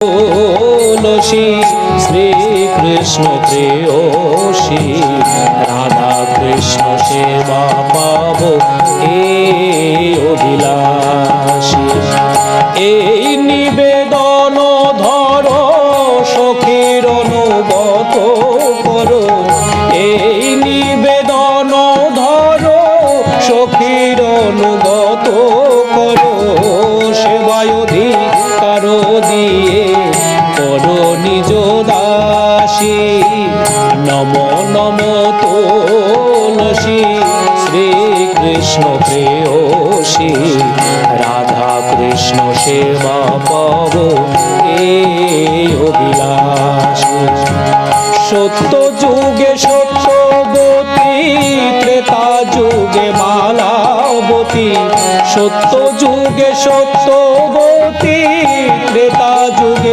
তুলসী শ্রীকৃষ্ণ প্রেয়সী রাধা কৃষ্ণ সেবা পাব এই অভিলাষী। এই নিবেদন ধর, সখীর অনুগত করো। এই নিবেদন ধর, সখীর অনুগত করো। সেবায় অধিকার দিয়ে নিজ দাসী নম নম তুলসী, শ্রীকৃষ্ণ প্রেয়সী। রাধা কৃষ্ণ সেবা পাব অভিলাষী। সত্য যুগে সত্যবতী, ত্রেতা যুগে মালাবতী। সত্য যুগে সত্যবতী, ত্রেতা